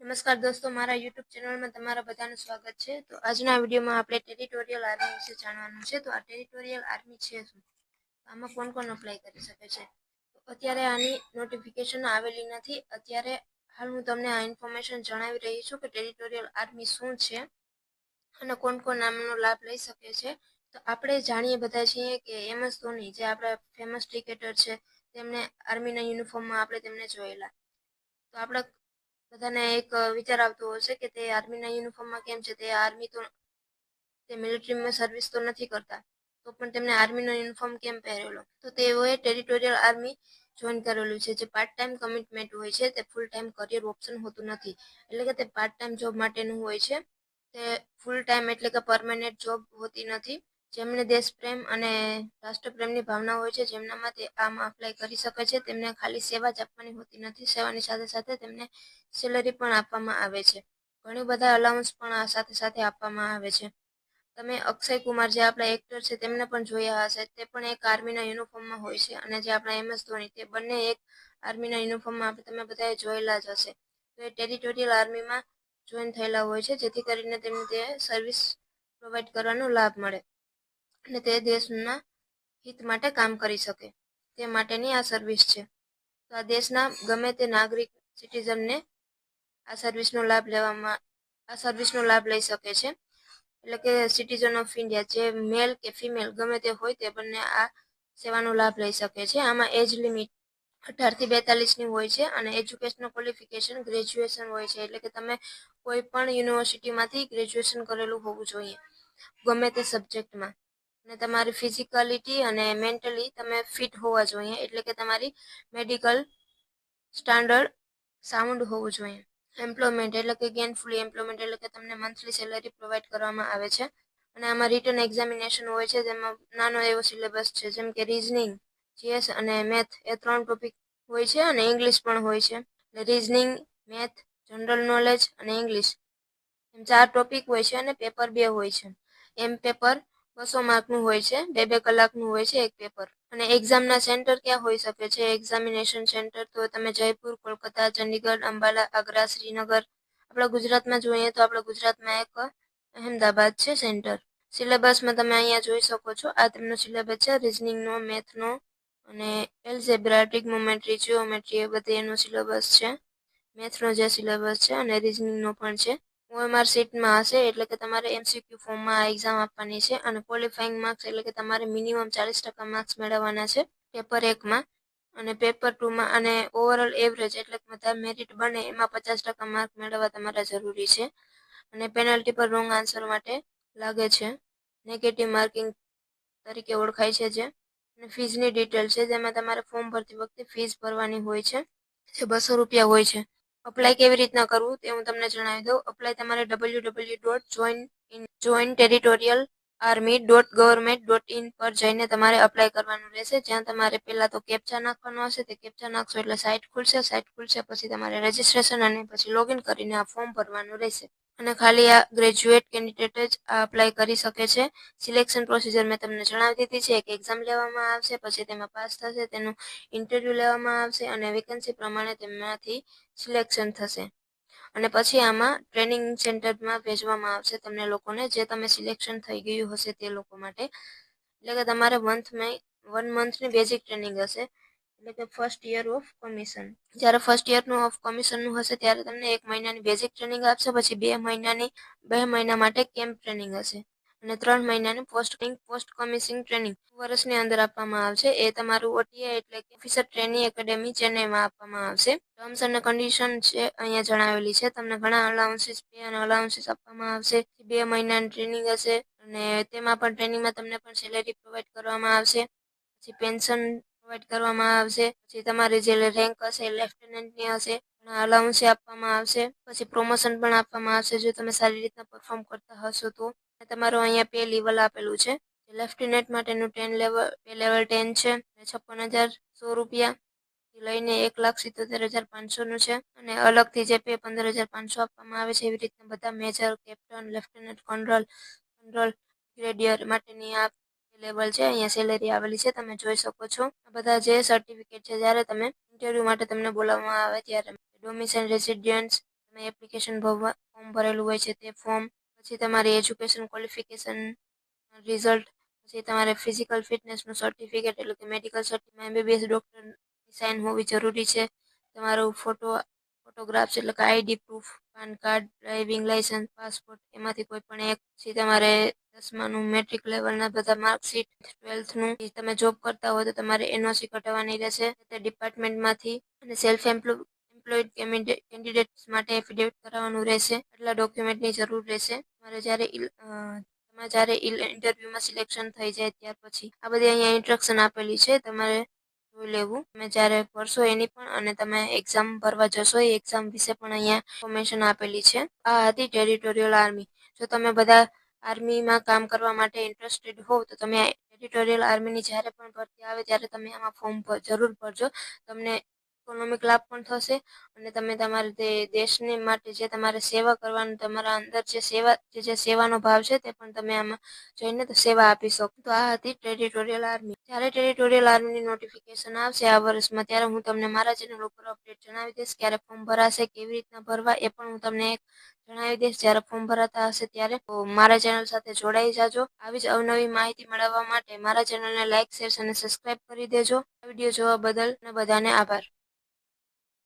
નમસ્કાર દોસ્તો, મારા યુટ્યુબ ચેનલમાં તમારા બધાનું સ્વાગત છે. તો આજના વિડીયોમાં આપણે ટેરિટોરિયલ આર્મી વિશે જાણવાનું છે. તો આ ટેરિટોરિયલ આર્મી છે શું? આમાં કોણ કોણ અપ્લાય કરી શકે છે? તો અત્યારે આની નોટિફિકેશન આવેલી નથી. અત્યારે હાલ હું તમને આ ઇન્ફોર્મેશન જણાવી રહી છું કે ટેરિટોરિયલ આર્મી શું છે અને કોણ કોણ નામનો લાભ લઈ શકે છે. તો આપણે જાણીએ બધા છીએ કે એમ એસ ધોની, જે આપણા ફેમસ ક્રિકેટર છે, તેમને આર્મીના યુનિફોર્મમાં આપણે તેમને જોયેલા. તો આપણે બધાને એક વિચાર આવતો હશે કે તે આર્મીના યુનિફોર્મમાં કેમ છે? તે આર્મી તો તે મિલિટરીમાં સર્વિસ તો નથી કરતા. તો પણ તેમણે આર્મીનો યુનિફોર્મ કેમ પહેરેલો? તો તેઓએ ટેરિટોરિયલ આર્મી જોઈન કરેલું છે. જે પાર્ટ ટાઈમ કમિટમેન્ટ હોય છે, તે ફૂલ ટાઈમ કરિયર ઓપ્શન હોતું નથી. એટલે કે તે પાર્ટ ટાઈમ જોબ માટેનું હોય છે. તે ફૂલ ટાઈમ એટલે કે પરમાનન્ટ જોબ હોતી નથી. જેમને દેશપ્રેમ અને રાષ્ટ્રપ્રેમની ભાવના હોય છે જેમનામાં તે આમ અપ્લાય કરી શકે છે, તેમને ખાલી સેવા જ આપવાની હોતી નથી. સેવાની સાથે સાથે તેમને સેલરી પણ આપવામાં આવે છે. ઘણી બધા અલાઉન્સ પણ આ સાથે સાથે આપવામાં આવે છે. તમે અક્ષય કુમાર જે આપણા એક્ટર છે, તેમને પણ જોયા હશે. તે પણ એક આર્મીના યુનિફોર્મમાં હોય છે અને જે આપણા એમ એસ ધોની, તે બંને એક આર્મીના યુનિફોર્મમાં આપણે, તમે બધાએ જોયેલા જ હશે. તો એ ટેરિટોરિયલ આર્મીમાં જોઈન થયેલા હોય છે, જેથી કરીને તેમને તે સર્વિસ પ્રોવાઈડ કરવાનો લાભ મળે. અને તે દેશના હિત માટે કામ કરી શકે. તે માટેની આ સર્વિસ છે. તો આ દેશના ગમે તે નાગરિક સિટીઝનને આ સર્વિસનો લાભ લેવામાં, આ સર્વિસનો લાભ લઈ શકે છે. એટલે કે સિટીઝન ઓફ ઇન્ડિયા જે મેલ કે ફિમેલ ગમે તે હોય તે બંને આ સેવાનો લાભ લઈ શકે છે. આમાં એજ લિમિટ અઢારથી બેતાલીસની હોય છે અને એજ્યુકેશનલ ક્વોલિફિકેશન ગ્રેજ્યુએશન હોય છે. એટલે કે તમે કોઈ પણ યુનિવર્સિટીમાંથી ગ્રેજ્યુએશન કરેલું હોવું જોઈએ. ગમે તે સબ્જેક્ટમાં અને તમારી ફિઝિકાલિટી અને મેન્ટલી તમે ફિટ હોવા જોઈએ. એટલે કે તમારી મેડિકલ સ્ટાન્ડર્ડ સાઉન્ડ હોવું જોઈએ. એમ્પ્લોયમેન્ટ એટલે કે ગેનફુલી એમ્પ્લોયમેન્ટ એટલે કે તમને મંથલી સેલરી પ્રોવાઈડ કરવામાં આવે છે. અને આમાં રિટર્ન એક્ઝામિનેશન હોય છે, જેમાં નાનો એવો સિલેબસ છે, જેમ કે રિઝનિંગ જીએસ અને મેથ એ ત્રણ ટોપિક હોય છે અને ઇંગ્લિશ પણ હોય છે. એટલે રિઝનિંગ મેથ જનરલ નોલેજ અને ઇંગ્લિશ એમ ચાર ટોપિક હોય છે અને પેપર બે હોય છે. એમ પેપર બસો માર્કનું હોય છે, બે બે કલાકનું હોય છે એક પેપર. અને એક્ઝામના સેન્ટર ક્યાં હોઈ શકે છે? એક્ઝામિનેશન સેન્ટર તો તમે જયપુર, કોલકાતા ચંડીગઢ અંબાલા, આગ્રા, શ્રીનગર. આપણા ગુજરાતમાં જોઈએ તો આપણા ગુજરાતમાં એક અહેમદાબાદ છે સેન્ટર. સિલેબસમાં તમે અહીંયા જોઈ શકો છો. આ તેમનો સિલેબસ છે, રિઝનિંગનો, મેથનો અને એલઝેબ્રાટિક મોમેન્ટ્રી, જીઓમેટ્રી એ બધી એનો સિલેબસ છે. મેથનો જે સિલેબસ છે અને રિઝનિંગનો પણ છે. ઓએમઆર સીટમાં હશે એટલે કે તમારે એમસીક્યુ ફોર્મમાં એક્ઝામ આપવાની છે અને ક્વોલિફાઈંગ માર્ક્સ એટલે કે તમારે મિનિમમ ચાલીસ ટકા માર્ક્સ મેળવવાના છે પેપર એકમાં અને પેપર ટુમાં અને ઓવરઓલ એવરેજ એટલે કે બધા મેરિટ બને એમાં પચાસ ટકા માર્ક મેળવવા તમારા જરૂરી છે. અને પેનલ્ટી પર રોંગ આન્સર માટે લાગે છે. નેગેટિવ માર્કિંગ તરીકે ઓળખાય છે જે. અને ફીઝની ડિટેલ છે જેમાં તમારે ફોર્મ ભરતી વખતે ફીસ ભરવાની હોય છે. જે બસો રૂપિયા હોય છે. અપ્લાય કેવી રીતના કરવું તે હું તમને જણાવી દઉં. અપ્લાય તમારે W W dot join in join territorial army dot government dot in પર જઈને તમારે અપ્લાય કરવાનું રહેશે. જ્યાં તમારે પહેલાં તો કેપ્ચા નાખવાનો હશે. તે કેપ્ચા નાખશો એટલે સાઇટ ખુલશે. સાઇટ ખુલશે, પછી તમારે રજિસ્ટ્રેશન અને પછી લોગિન કરીને આ ફોર્મ ભરવાનું રહેશે. અને ખાલી આ ગ્રેજ્યુએટ કેન્ડિડેટ જ આ અપ્લાય કરી શકે છે. સિલેક્શન પ્રોસિજર મેં તમને જણાવી દીધી છે. એક એક્ઝામ લેવામાં આવશે, પછી તેમાં પાસ થશે, તેનું ઇન્ટરવ્યૂ લેવામાં આવશે અને વેકન્સી પ્રમાણે તેમાંથી સિલેક્શન થશે. અને પછી આમાં ટ્રેનિંગ સેન્ટરમાં ભેજવામાં આવશે તમને લોકોને, જે તમે સિલેક્શન થઈ ગયું હશે તે લોકો માટે. એટલે કે તમારે મંથમાં વન મંથની બેઝિક ટ્રેનિંગ હશે. એટલે કે ફર્સ્ટ યર ઓફ કમિશન જ્યારે ફર્સ્ટ યરનું ઓફ કમિશનનું હશે ત્યારે તમને એક મહિનાની બેઝિક ટ્રેનિંગ આપશે, પછી બે મહિનાની, બે મહિના માટે કેમ્પ ટ્રેનિંગ હશે. અને ત્રણ મહિનાની પોસ્ટ પોસ્ટ કમિશિંગ ટ્રેનિંગ વર્ષની અંદર આપવામાં આવશે. એ તમારું ઓટીઆઈ એટલે કે ઓફિસર ટ્રેનિંગ એકેડેમી ચેન્નઈમાં આપવામાં આવશે. ટર્મ્સ અને કન્ડિશન છે, અહીંયા જણાવેલી છે. તમને ઘણા અલાઉન્સીસ પે અને અલાઉન્સીસ આપવામાં આવશે. બે મહિનાની ટ્રેનિંગ હશે. અને તેમાં પણ ટ્રેનિંગમાં તમને પણ સેલેરી પ્રોવાઈડ કરવામાં આવશે. પછી પેન્શન પ્રોવાઈડ કરવામાં આવશે. પછી તમારી જે રેન્ક હશે લેફ્ટનન્ટની હશે અલાઉન્સ આપવામાં આવશે. પછી પ્રમોશન પણ આપવામાં આવશે, જો તમે સારી રીતના પરફોર્મ કરતા હશો તો. તમારું અહીંયા પે લેવલ આપેલું છે. લેફ્ટનન્ટ માટેનું ten level pay level ten છે. છપ્પન હજાર સો રૂપિયા. લઈને એક લાખ સિત્તોતેર હજાર પાંચસોનું છે. અને અલગથી જે પે પંદર હજાર પાંચસો આપવામાં આવે છે, એવી રીતના બધા major captain lieutenant colonel colonel brigadier માટેની આ લેવલ છે, અહીંયા સેલેરી આવેલી છે, તમે જોઈ શકો છો. બધા જે સર્ટિફિકેટ છે, જ્યારે તમે ઇન્ટરવ્યૂ માટે તમને બોલાવવામાં આવે ત્યારે ડોમિસાઇલ રેસિડેન્ટ્સ તમે એપ્લિકેશન ફોર્મ ભરેલું હોય છે, તે ફોર્મ પછી તમારી એજ્યુકેશન ક્વોલિફિકેશન રિઝલ્ટ પછી તમારે ફિઝિકલ ફિટનેસનું સર્ટિફિકેટ એટલે કે મેડિકલ સર્ટિફિકેટ એમબીબીએસ ડૉક્ટરની સાઇન હોવી જરૂરી છે. તમારો ફોટો ફોટોગ્રાફ્સ એટલે કે ID proof PAN card driving licence passport એમાંથી કોઈ પણ એક. પછી તમારે દસમાનું મેટ્રિક લેવલના બધા માર્કશીટ ટ્વેલ્થનું તમે જોબ કરતા હોય તો તમારે એનઓસી કઢાવવાની રહેશે. તે ડિપાર્ટમેન્ટમાંથી અને સેલ્ફ એમ્પ્લોય એમ્પ્લોયડ કેન્ડિડેટ્સ માટે એફિડેવિટ કરાવવાનું રહેશે. આટલા ડોક્યુમેન્ટની જરૂર રહેશે. તમારે જ્યારે તમારે જ્યારે ઇન્ટરવ્યુમાં સિલેક્શન થઈ જાય ત્યાર પછી. આ બધી અહીંયા ઇન્સ્ટ્રક્શન આપેલી છે. તમારે જોઈ લેવું. તમે જ્યારે ભરશો એની પણ અને તમે એક્ઝામ ભરવા જશો એ એક્ઝામ વિશે પણ અહીંયા ઇન્ફોર્મેશન આપેલી છે. આ હતી ટેરિટોરિયલ આર્મી જો તમે બધા આર્મીમાં કામ કરવા માટે ઇન્ટરેસ્ટેડ હોવ તો તમે ટેરિટોરિયલ આર્મીની જ્યારે પણ ભરતી આવે ત્યારે તમે આમાં ફોર્મ જરૂર ભરજો. તમને ઇકોનોમિક લાભ પણ થશે અને તમે તમારે તે દેશને માટે જે તમારે સેવા કરવાનું, તમારા અંદર જે સેવા, જે જે સેવાનો ભાવ છે તે પણ તમે આમાં જોઈને તો સેવા આપી શકો. તો આ હતી ટેરિટોરિયલ આર્મી જ્યારે ટેરિટોરિયલ આર્મીની નોટિફિકેશન આવશે આ વર્ષમાં, ત્યારે હું તમને મારા ચેનલ ઉપર અપડેટ જણાવી દઈશ ક્યારે ફોર્મ ભરાશે, કેવી રીતના ભરવા, એ પણ હું તમને એક જણાવી દઈશ. જ્યારે ફોર્મ ભરાતા હશે ત્યારે મારા ચેનલ સાથે જોડાઈ જાજો. આવી જ અવનવી માહિતી મેળવવા માટે મારા ચેનલને લાઇક શેર અને સબસ્ક્રાઇબ કરી દેજો. આ વીડિયો જોવા બદલ અને બધાને આભાર.